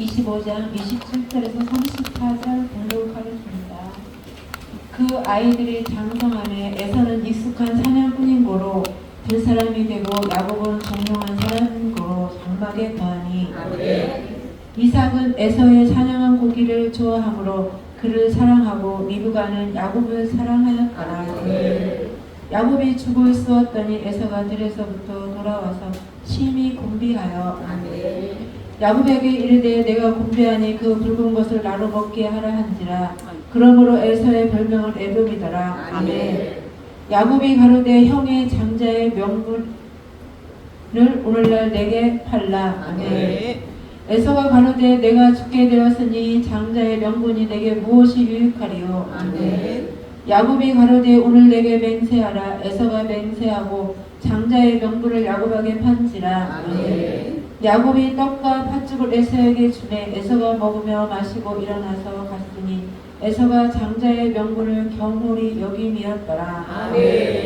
25장 27절에서 34절 보도록 하겠습니다. 그 아이들이 장성함에 에서는 익숙한 사냥꾼인 고로 들 사람이 되고 야곱은 종용한 사람인 고로 장막에 거하니 이삭은 에서의 사냥한 고기를 좋아하므로 그를 사랑하고 리브가는 야곱을 사랑하였더라. 야곱이 죽을 쏘았더니 에서가 들에서부터 돌아와서 심히 곤비하여 야곱에게 이르되 내가 곤비하니 그 붉은 것을 나로 먹게 하라 한지라. 그러므로 에서의 별명을 에돔이더라. 아멘. 야곱이 가로되 형의 장자의 명분을 오늘날 내게 팔라. 아멘. 에서가 가로되 내가 죽게 되었으니 장자의 명분이 내게 무엇이 유익하리요? 아멘. 야곱이 가로되 오늘 내게 맹세하라. 에서가 맹세하고 장자의 명분을 야곱에게 판지라. 아멘. 야곱이 떡과 팥죽을 에서에게 주매 에서가 먹으며 마시고 일어나서 갔으니 에서가 장자의 명분을 경홀히 여김이었더라 아멘.